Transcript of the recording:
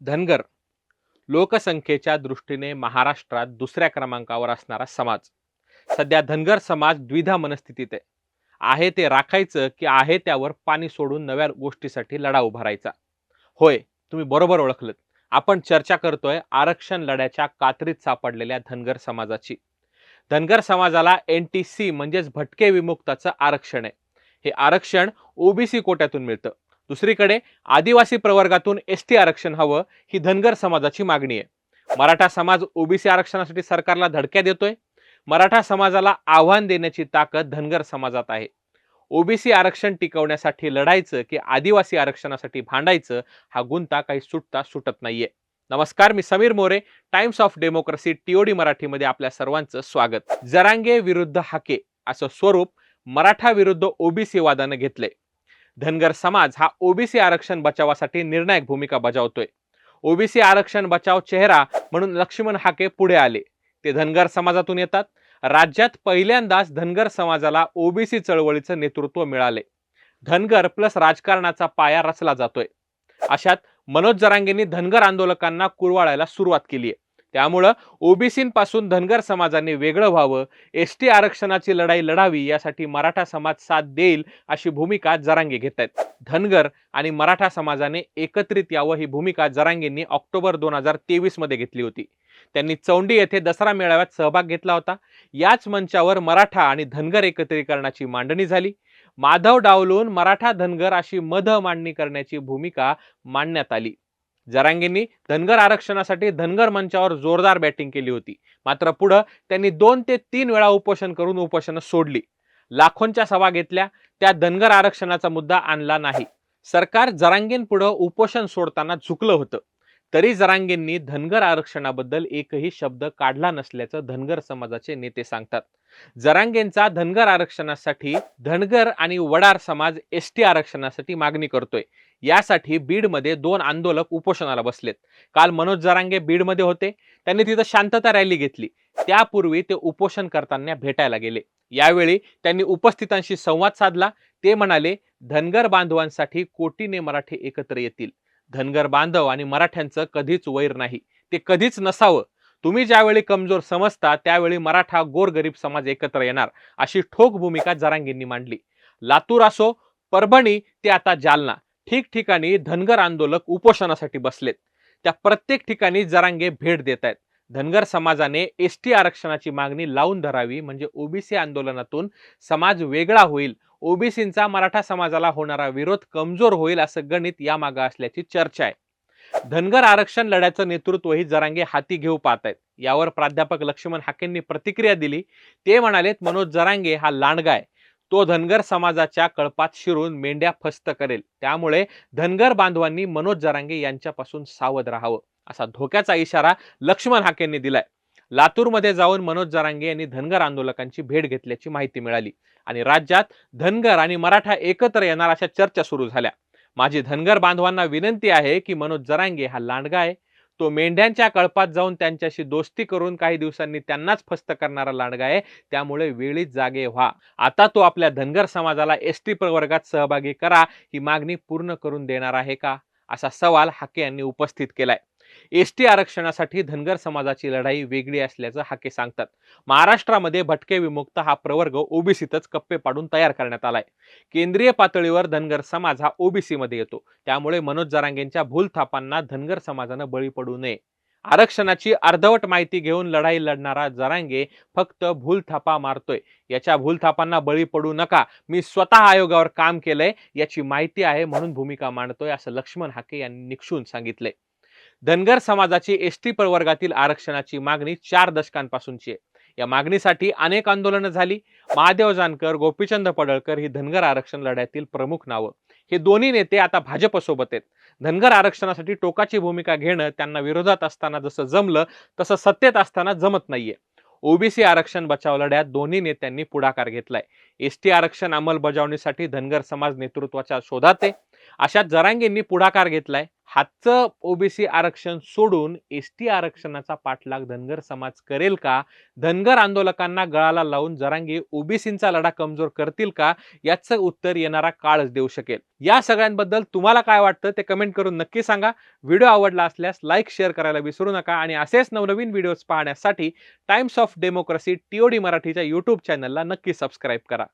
धनगर लोकसंख्येच्या दृष्टीने महाराष्ट्रात दुसऱ्या क्रमांकावर असणारा समाज. सध्या धनगर समाज द्विधा मनस्थितीत आहे. आहे ते राखायचं की आहे त्यावर पाणी सोडून नव्या गोष्टीसाठी लढा उभारायचा होय तुम्ही बरोबर ओळखलं आपण चर्चा करतोय आरक्षण लढ्याच्या कात्रीत सापडलेल्या धनगर समाजाची. धनगर समाजाला एन टी सी म्हणजेच भटके विमुक्ताचं आरक्षण आहे. हे आरक्षण ओबीसी कोट्यातून मिळतं. दुसरीकडे आदिवासी प्रवर्गातून एस टी आरक्षण हवं ही धनगर समाजाची मागणी आहे. मराठा समाज ओबीसी आरक्षणासाठी सरकारला धडक्या देतोय. मराठा समाजाला आव्हान देण्याची ताकद धनगर समाजात आहे. ओबीसी आरक्षण टिकवण्यासाठी लढायचं की आदिवासी आरक्षणासाठी भांडायचं हा गुंता काही सुटता सुटत नाहीये. नमस्कार मी Sameer More Times of Democracy TOD मराठीमध्ये आपल्या सर्वांचं स्वागत. जरांगे विरुद्ध हाके असं स्वरूप मराठा विरुद्ध ओबीसी वादानं घेतलंय. धनगर समाज हा ओबीसी आरक्षण बचावासाठी निर्णायक भूमिका बजावतोय. ओबीसी आरक्षण बचाव चेहरा म्हणून लक्ष्मण हाके पुढे आले. ते धनगर समाजातून येतात. राज्यात पहिल्यांदाच धनगर समाजाला ओबीसी चळवळीचं नेतृत्व मिळाले. धनगर प्लस राजकारणाचा पाया रचला जातोय. अशात मनोज जरांगेंनी धनगर आंदोलकांना कुरवाळायला सुरुवात केली आहे त्यामुळं ओबीसींपासून धनगर समाजाने वेगळं व्हावं एस टी आरक्षणाची लढाई लढावी यासाठी मराठा समाज साथ देईल अशी भूमिका जरांगे घेत आहेत. धनगर आणि मराठा समाजाने एकत्रित यावं ही भूमिका जरांगेंनी ऑक्टोबर दोन हजार तेवीसमध्ये घेतली होती. त्यांनी चौंडी येथे दसरा मेळाव्यात सहभाग घेतला होता. याच मंचावर मराठा आणि धनगर एकत्रीकरणाची मांडणी झाली. माधव डावलून मराठा धनगर अशी मध मांडणी करण्याची भूमिका मांडण्यात आली. जरांगेंनी धनगर आरक्षणासाठी धनगर मंचावर जोरदार बॅटिंग केली होती. मात्र पुढं त्यांनी दोन ते तीन वेळा उपोषण करून उपोषण सोडली. लाखोंच्या सभा घेतल्या त्या धनगर आरक्षणाचा मुद्दा आणला नाही. सरकार जरांगेंपुढं उपोषण सोडताना झुकलं होतं. तरी जरांगेंनी धनगर आरक्षणाबद्दल एकही शब्द काढला नसल्याचं धनगर समाजाचे नेते सांगतात. जरांगेंचा धनगर आरक्षणासाठी धनगर आणि वडार समाज एस टी आरक्षणासाठी मागणी करतोय. यासाठी बीडमध्ये दोन आंदोलक उपोषणाला बसलेत. काल मनोज जरांगे बीडमध्ये होते. त्यांनी तिथं शांतता रॅली घेतली. त्यापूर्वी ते उपोषण करताना भेटायला गेले. यावेळी त्यांनी उपस्थितांशी संवाद साधला. ते म्हणाले धनगर बांधवांसाठी कोटीने मराठी एकत्र येतील. धनगर बांधव आणि मराठ्यांचं कधीच वैर नाही. ते कधीच नसावं. तुम्ही ज्यावेळी कमजोर समजता त्यावेळी मराठा गोरगरीब समाज एकत्र येणार अशी ठोक भूमिका जरांगींनी मांडली. लातूर असो परभणी ते आता जालना. ठिकठिकाणी धनगर आंदोलक उपोषणासाठी बसलेत. त्या प्रत्येक ठिकाणी जरांगे भेट देत आहेत धनगर समाजाने एस टी आरक्षणाची मागणी लावून धरावी म्हणजे ओबीसी आंदोलनातून समाज वेगळा होईल ओबीसींचा मराठा समाजाला होणारा विरोध कमजोर होईल असं गणित यामागं असल्याची चर्चा आहे. धनगर आरक्षण लढ्याचं नेतृत्वही जरांगे हाती घेऊ पाहत आहेत यावर प्राध्यापक लक्ष्मण हाकेंनी प्रतिक्रिया दिली. ते म्हणालेत मनोज जरांगे हा लांडगा आहे. तो धनगर समाजाच्या कळपात शिरून मेंढ्या फस्त करेल. त्यामुळे धनगर बांधवांनी मनोज जरांगे यांच्यापासून सावध राहावं असा धोक्याचा इशारा लक्ष्मण हाकेंनी दिलाय. लातूरमध्ये जाऊन मनोज जरांगे यांनी धनगर आंदोलकांची भेट घेतल्याची माहिती मिळाली आणि राज्यात धनगर आणि मराठा एकत्र येणार अशा चर्चा सुरू झाल्या. माझी धनगर बांधवांना विनंती आहे की मनोज जरांगे हा लांडगा आहे. तो मेंढ्यांच्या कळपात जाऊन त्यांच्याशी दोस्ती करून काही दिवसांनी त्यांनाच फस्त करणारा लांडगा आहे. त्यामुळे वेळीच जागे व्हा. आता तो आपल्या धनगर समाजाला एस टी प्रवर्गात सहभागी करा. ही मागणी पूर्ण करून देणार आहे का? असा सवाल हाके यांनी उपस्थित केलाय. एस टी आरक्षणासाठी धनगर समाजाची लढाई वेगळी असल्याचं हाके सांगतात. महाराष्ट्रामध्ये भटके विमुक्त हा प्रवर्ग ओबीसीतच कप्पे पाडून तयार करण्यात आलाय. केंद्रीय पातळीवर धनगर समाज हा ओबीसी मध्ये येतो. त्यामुळे मनोज जरांगेंच्या भूलथापांना धनगर समाजानं बळी पडू नये. आरक्षणाची अर्धवट माहिती घेऊन लढाई लढणारा जरांगे फक्त भूलथापा मारतोय. याच्या भूलथापांना बळी पडू नका. मी स्वतः आयोगावर काम केलंय याची माहिती आहे म्हणून भूमिका मांडतोय असं लक्ष्मण हाके यांनी निक्षून सांगितलंय. धनगर समाजाची एस टी प्रवर्गातील आरक्षणाची मागणी चार दशकांपासूनची आहे. या मागणीसाठी अनेक आंदोलनं झाली. महादेव जानकर गोपीचंद पडळकर ही धनगर आरक्षण लढ्यातील प्रमुख नावं. हे दोन्ही नेते आता भाजपसोबत आहेत. धनगर आरक्षणासाठी टोकाची भूमिका घेणं त्यांना विरोधात असताना जसं जमलं तसं सत्तेत असताना जमत नाहीये. ओबीसी आरक्षण बचाव लढ्यात दोन्ही नेत्यांनी पुढाकार घेतलाय. एस टी आरक्षण अंमलबजावणीसाठी धनगर समाज नेतृत्वाच्या शोधात आहे. अशा जरांगेंनी पुढाकार घेतलाय. हातचं ओबीसी आरक्षण सोडून एस टी आरक्षणाचा पाठलाग धनगर समाज करेल का? धनगर आंदोलकांना गळाला लावून जरांगे ओबीसींचा लढा कमजोर करतील का? याचं उत्तर येणारा काळच देऊ शकेल. या सगळ्यांबद्दल तुम्हाला काय वाटतं ते कमेंट करून नक्की सांगा. व्हिडिओ आवडला असल्यास लाईक शेअर करायला विसरू नका आणि असेच नवनवीन व्हिडिओज पाहण्यासाठी टाइम्स ऑफ डेमोक्रेसी टीओडी मराठीच्या युट्यूब चॅनलला नक्की सबस्क्राईब करा.